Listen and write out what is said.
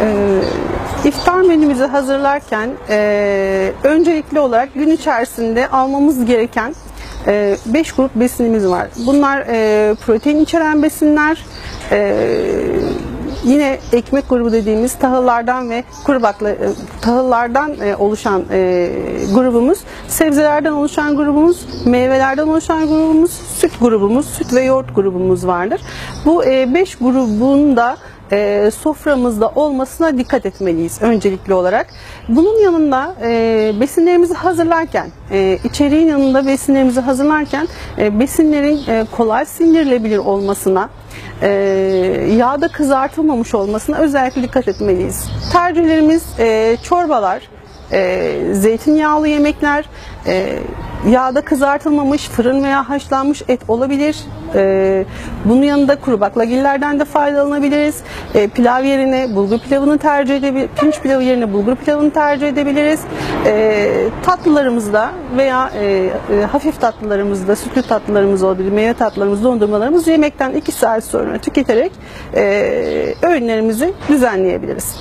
Ee, iftar menümüzü hazırlarken e, öncelikli olarak gün içerisinde almamız gereken 5 grup besinimiz var. Bunlar e, protein içeren besinler, e, yine ekmek grubu dediğimiz tahıllardan ve kuru e, tahıllardan e, oluşan e, grubumuz, sebzelerden oluşan grubumuz, meyvelerden oluşan grubumuz, süt grubumuz, süt ve yoğurt grubumuz vardır. Bu 5 grubun da e, soframızda olmasına dikkat etmeliyiz öncelikli olarak. Bunun yanında e, besinlerimizi hazırlarken, e, içeriğin yanında besinlerimizi hazırlarken e, besinlerin e, kolay sindirilebilir olmasına, e, yağda kızartılmamış olmasına özellikle dikkat etmeliyiz. Tercihlerimiz e, çorbalar, e, zeytinyağlı yemekler, e, yağda kızartılmamış fırın veya haşlanmış et olabilir. E, bunun yanında kuru baklagillerden de faydalanabiliriz. E, pilav yerine bulgur pilavını tercih edebiliriz. Pirinç pilavı yerine bulgur pilavını tercih edebiliriz. E, tatlılarımızda veya e, e, hafif tatlılarımızda, sütlü tatlılarımız olabilir, meyve tatlılarımız, dondurmalarımız yemekten 2 saat sonra tüketerek e, öğünlerimizi düzenleyebiliriz.